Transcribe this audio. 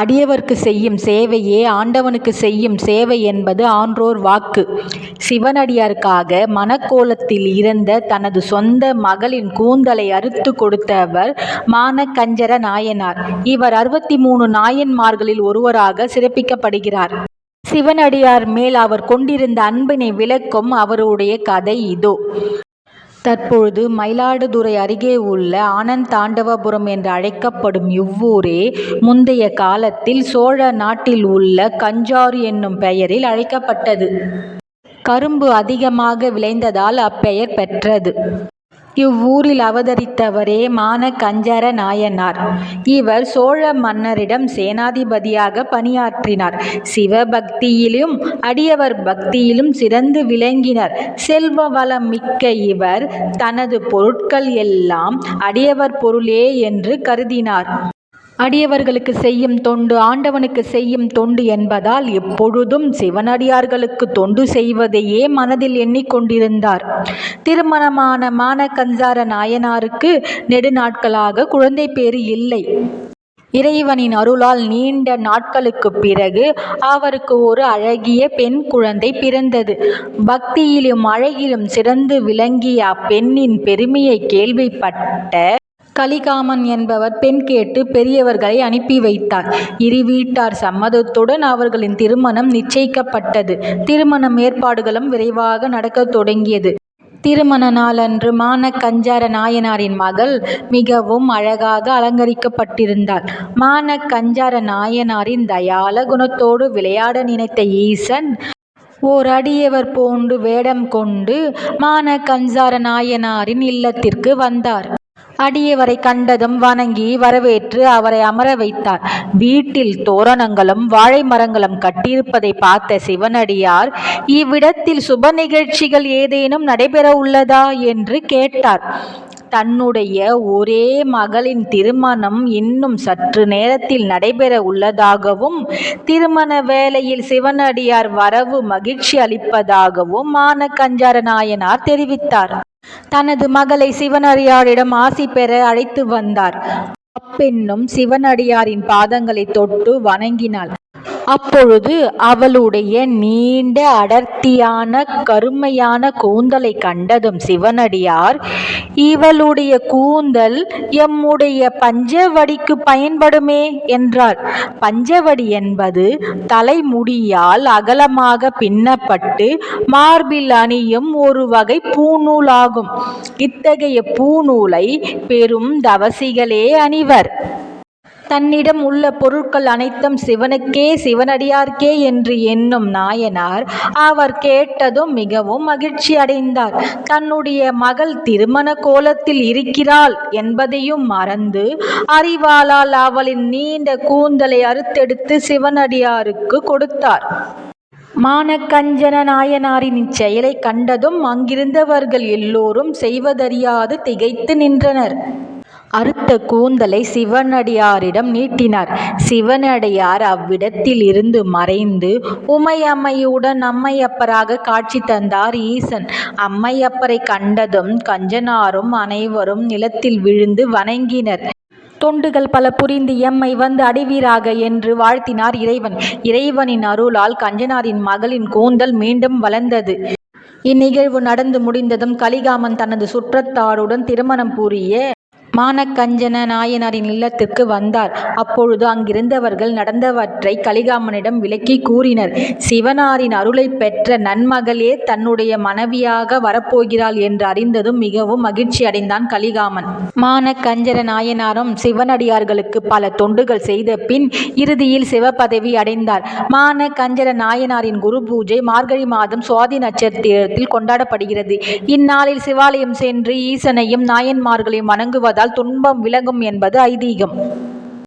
அடியவர்க்கு செய்யும் சேவையே ஆண்டவனுக்கு செய்யும் சேவை என்பது ஆன்றோர் வாக்கு. சிவனடியாருக்காக மணக்கோலத்தில் இருந்த தனது சொந்த மகளின் கூந்தலை அறுத்துக் கொடுத்தவர் மானக்கஞ்சர நாயனார். இவர் அறுபத்தி மூணு நாயன்மார்களில் ஒருவராக சிறப்பிக்கப்படுகிறார். சிவனடியார் மேல் அவர் கொண்டிருந்த அன்பினை விளக்கும் அவருடைய கதை இதோ. தற்பொழுது மயிலாடுதுறை அருகே உள்ள ஆனந்த் தாண்டவபுரம் என்று அழைக்கப்படும் இவ்வூரே முந்தைய காலத்தில் சோழ நாட்டில் உள்ள கஞ்சாறு என்னும் பெயரில் அழைக்கப்பட்டது. கரும்பு அதிகமாக விளைந்ததால் அப்பெயர் பெற்றது. இவ்வூரில் அவதரித்தவரே மானக்கஞ்சர நாயனார். இவர் சோழ மன்னரிடம் சேனாதிபதியாக பணியாற்றினார். சிவபக்தியிலும் அடியவர் பக்தியிலும் சிறந்து விளங்கினார். செல்வ வளம் மிக்க இவர் தனது பொருட்கள் எல்லாம் அடியவர் பொருளே என்று கருதினார். அடியவர்களுக்கு செய்யும் தொண்டு ஆண்டவனுக்கு செய்யும் தொண்டு என்பதால் எப்பொழுதும் சிவனடியார்களுக்கு தொண்டு செய்வதையே மனதில் எண்ணிக் கொண்டிருந்தார். திருமணமான மானகஞ்சார நாயனாருக்கு நெடுநாட்களாக குழந்தை பேறு இல்லை. இறைவனின் அருளால் நீண்ட நாட்களுக்குப் பிறகு அவருக்கு ஒரு அழகிய பெண் குழந்தை பிறந்தது. பக்தியிலும் அழகிலும் சிறந்து விளங்கிய அப்பெண்ணின் பெருமையைக் கேள்விப்பட்ட கலிகாமன் என்பவர் பெண் கேட்டு பெரியவர்களை அனுப்பி வைத்தார். இரு வீட்டார் சம்மதத்துடன் அவர்களின் திருமணம் நிச்சயிக்கப்பட்டது. திருமணம் ஏற்பாடுகளும் விரைவாக நடக்கத் தொடங்கியது. திருமண நாளன்று மானக்கஞ்சர நாயனாரின் மகள் மிகவும் அழகாக அலங்கரிக்கப்பட்டிருந்தாள். கஞ்சார நாயனாரின் தயாள குணத்தோடு விளையாட நினைத்த ஈசன் ஓர் அடியவர் போன்று வேடம் கொண்டு மானக்கஞ்சர நாயனாரின் இல்லத்திற்கு வந்தார். அடியவரை கண்டதும் வணங்கி வரவேற்று அவரை அமர வைத்தார். வீட்டில் தோரணங்களும் வாழை மரங்களும் கட்டியிருப்பதை பார்த்த சிவனடியார் இவ்விடத்தில் சுப நிகழ்ச்சிகள் ஏதேனும் நடைபெற உள்ளதா என்று கேட்டார். தன்னுடைய ஒரே மகளின் திருமணம் இன்னும் சற்று நேரத்தில் நடைபெற உள்ளதாகவும் திருமண வேளையில் சிவனடியார் வரவு மகிழ்ச்சி அளிப்பதாகவும் மானக்கஞ்சர நாயனார் தெரிவித்தார். தனது மகளை சிவனடியாரிடம் ஆசி பெற அழைத்து வந்தார். அப்பெண்ணும் சிவனடியாரின் பாதங்களைத் தொட்டு வணங்கினாள். அப்பொழுது அவளுடைய நீண்ட அடர்த்தியான கருமையான கூந்தலை கண்டதும் சிவனடியார் இவளுடைய கூந்தல் எம்முடைய பஞ்சவடிக்குப் பயன்படுமே என்றார். பஞ்சவடி என்பது தலைமுடியால் அகலமாக பின்னப்பட்டு மார்பில் அணியும் ஒரு வகை பூநூலாகும் இத்தகைய பூநூலை பெரும் தவசிகளே அணிவர். தன்னிடம் உள்ள பொருட்கள் அனைத்தும் சிவனுக்கே சிவனடியார்க்கே என்று எண்ணும் நாயனார் அவர் கேட்டதும் மிகவும் மகிழ்ச்சி அடைந்தார். தன்னுடைய மகள் திருமண கோலத்தில் இருக்கிறாள் என்பதையும் மறந்து அறிவாளால் அவளின் நீண்ட கூந்தலை அறுத்தெடுத்து சிவனடியாருக்குக் கொடுத்தார். மானக்கஞ்சன நாயனாரின் இச்செயலை கண்டதும் அங்கிருந்தவர்கள் எல்லோரும் செய்வதறியாது திகைத்து நின்றனர். அறுத்த கூந்தலை சிவனடியாரிடம் நீட்டினார். சிவனடியார் அவ்விடத்தில் இருந்து மறைந்து உமையம்மையுடன் அம்மையப்பராக காட்சி தந்தார் ஈசன். அம்மையப்பரைக் கண்டதும் கஞ்சனாரும் அனைவரும் நிலத்தில் விழுந்து வணங்கினர். தொண்டுகள் பல புரிந்து எம்மை வந்து அடைவீராக என்று வாழ்த்தினார் இறைவன். இறைவனின் அருளால் கஞ்சனாரின் மகளின் கூந்தல் மீண்டும் வளர்ந்தது. இந்நிகழ்வு நடந்து முடிந்ததும் கலிகாமன் தனது சுற்றத்தாருடன் திருமணம் புரிய மானக்கஞ்சர நாயனாரின் இல்லத்திற்கு வந்தார். அப்பொழுது அங்கிருந்தவர்கள் நடந்தவற்றை கலிகாமனிடம் விளக்கி கூறினர். சிவனாரின் அருளைப் பெற்ற நன்மகளே தன்னுடைய மனைவியாக வரப்போகிறாள் என்று அறிந்ததும் மிகவும் மகிழ்ச்சி அடைந்தான் கலிகாமன். மானக்கஞ்சர நாயனாரும் சிவனடியார்களுக்கு பல தொண்டுகள் செய்த பின் இறுதியில் சிவபதவி அடைந்தார். மானக்கஞ்சர நாயனாரின் குரு பூஜை மார்கழி மாதம் சுவாதி நட்சத்திரத்தில் கொண்டாடப்படுகிறது. இந்நாளில் சிவாலயம் சென்று ஈசனையும் நாயன்மார்களையும் வணங்குவதால் துன்பம் விலகும் என்பது ஐதீகம்.